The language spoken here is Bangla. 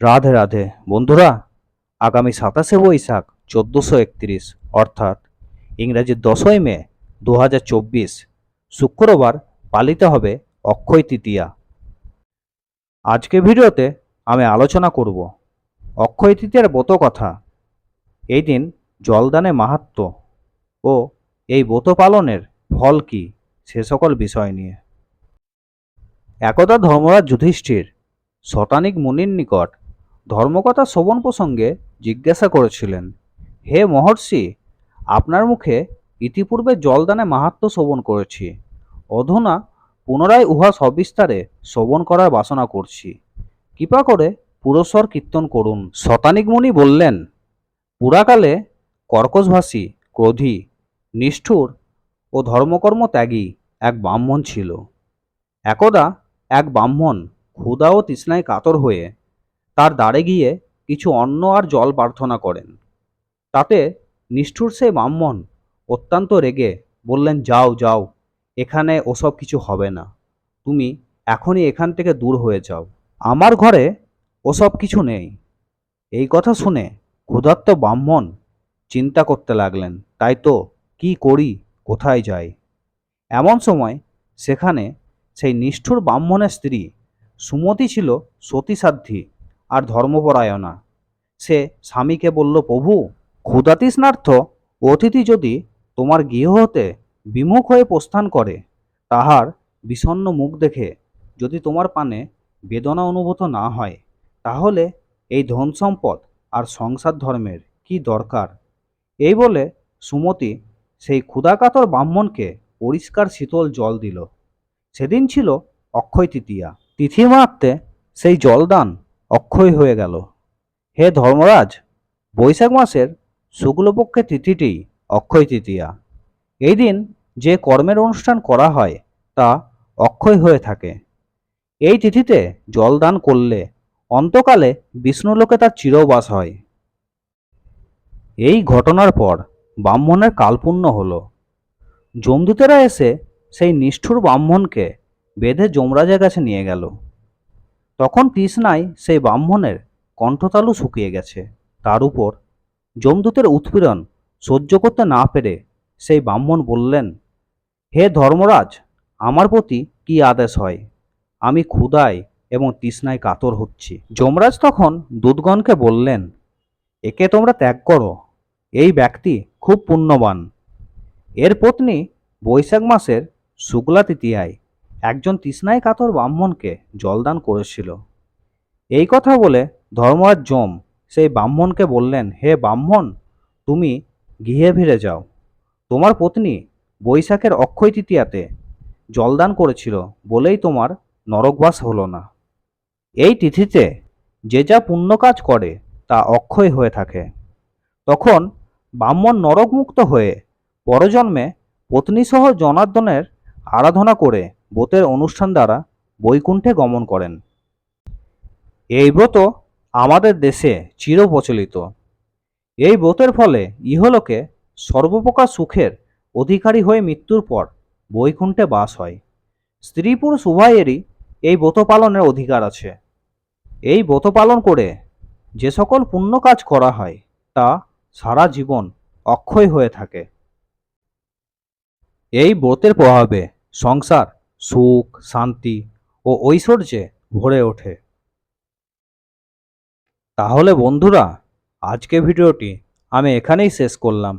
রাধে রাধে। বন্ধুরা, আগামী সাতাশে বৈশাখ চোদ্দোশো একত্রিশ, অর্থাৎ ইংরাজির দশই মে দু হাজার চব্বিশ, শুক্রবার পালিত হবে অক্ষয় তৃতীয়া। আজকে ভিডিওতে আমি আলোচনা করব অক্ষয় তৃতীয়ার ব্রত কথা এই দিন জলদানে মাহাত্ম্য ও এই ব্রত পালনের ফল কি, সে সকল বিষয় নিয়ে। একদা ধর্মরাজ যুধিষ্ঠির শতানিক মুনির নিকট ধর্মকথা শ্রবণ প্রসঙ্গে জিজ্ঞাসা করেছিলেন, হে মহর্ষি, আপনার মুখে ইতিপূর্বে জলদানে মাহাত্ম্য শ্রবণ করেছি, অধুনা পুনরায় উহা সবিস্তারে শ্রবণ করার বাসনা করছি। কৃপা করে পুরস্বর কীর্তন করুন। শতানিক মুনি বললেন, পুরাকালে কর্কশভাষী ক্রোধী, নিষ্ঠুর ও ধর্মকর্ম ত্যাগী এক ব্রাহ্মণ ছিল। একদা এক ব্রাহ্মণ ক্ষুধা ও তৃষ্ণায় কাতর হয়ে তার গিয়ে কিছু অন্ন আর জল প্রার্থনা করেন। তাতে নিষ্ঠুর সেই ব্রাহ্মণ অত্যন্ত রেগে বললেন, যাও যাও, এখানে ওসব কিছু হবে না। তুমি এখনই এখান থেকে দূর হয়ে যাও। আমার ঘরে ওসব কিছু নেই এই কথা শুনে ক্ষুধার্ত ব্রাহ্মণ চিন্তা করতে লাগলেন, তাই তো, কি করি, কোথায় যাই এমন সময় সেখানে সেই নিষ্ঠুর ব্রাহ্মণের স্ত্রী সুমতি ছিল সতীসাধ্যী। আর ধর্মপরায়ণা। সে স্বামীকে বলল, প্রভু ক্ষুধাতৃষ্ণার্থ অতিথি যদি তোমার গৃহ হতে বিমুখ হয়ে প্রস্থান করে, তাহার বিষণ্ণ মুখ দেখে যদি তোমার পানে বেদনা অনুভূত না হয়, তাহলে এই ধন সম্পদ আর সংসার ধর্মের কি দরকার? এই বলে সুমতি সেই ক্ষুধাকাতর ব্রাহ্মণকে পরিষ্কার শীতল জল দিল। সেদিন ছিল অক্ষয় তৃতীয়া। তিথি মাত্রে সেই জলদান অক্ষয় হয়ে গেল। হে ধর্মরাজ, বৈশাখ মাসের শুক্লপক্ষের তিথিটি অক্ষয় তৃতীয়া। এই দিন যে কর্মের অনুষ্ঠান করা হয়, তা অক্ষয় হয়ে থাকে। এই তিথিতে জলদান করলে অন্তকালে বিষ্ণুলোকে তার চিরবাস হয়। এই ঘটনার পর ব্রাহ্মণের কালপুণ্য হল। যমদূতেরা এসে সেই নিষ্ঠুর ব্রাহ্মণকে বেঁধে যমরাজের কাছে নিয়ে গেল। তখন তৃষ্ণায় সেই ব্রাহ্মণের কণ্ঠতালু শুকিয়ে গেছে। তার উপর যমদূতের উৎপীড়ন সহ্য করতে না পেরে সেই ব্রাহ্মণ বললেন, হে ধর্মরাজ, আমার প্রতি কি আদেশ হয়? আমি ক্ষুধায় এবং তৃষ্ণায় কাতর হচ্ছি। যমরাজ তখন দুধগণকে বললেন, একে তোমরা ত্যাগ করো। এই ব্যক্তি খুব পুণ্যবান। এর পত্নী বৈশাখ মাসের শুক্লা তৃতীয়ায় একজন তৃষ্ণায় কাতর ব্রাহ্মণকে জলদান করেছিল। এই কথা বলে ধর্মরাজ যম সেই ব্রাহ্মণকে বললেন, হে ব্রাহ্মণ, তুমি গৃহে ফিরে যাও। তোমার পত্নী বৈশাখের অক্ষয় তৃতীয়াতে জলদান করেছিল বলেই তোমার নরকবাস হলো না। এই তিথিতে যে যা পুণ্য কাজ করে তা অক্ষয় হয়ে থাকে। তখন ব্রাহ্মণ নরকমুক্ত হয়ে পরজন্মে পত্নীসহ জনার্দনের আরাধনা করে ব্রতের অনুষ্ঠান দ্বারা বৈকুণ্ঠে গমন করেন। এই ব্রত আমাদের দেশে চিরপ্রচলিত। এই ব্রতের ফলে ইহলোকে সর্বপ্রকার সুখের অধিকারী হয়ে মৃত্যুর পর বৈকুণ্ঠে বাস হয়। স্ত্রী পুরুষ উভয়েরই এই ব্রত পালনের অধিকার আছে। এই ব্রত পালন করে যে সকল পুণ্য কাজ করা হয়, তা সারা জীবন অক্ষয় হয়ে থাকে। এই ব্রতের প্রভাবে সংসার সুখ শান্তি ও ঐশ্বর্যে ভরে ওঠে। তাহলে বন্ধুরা আজকে ভিডিওটি আমি এখানেই শেষ করলাম।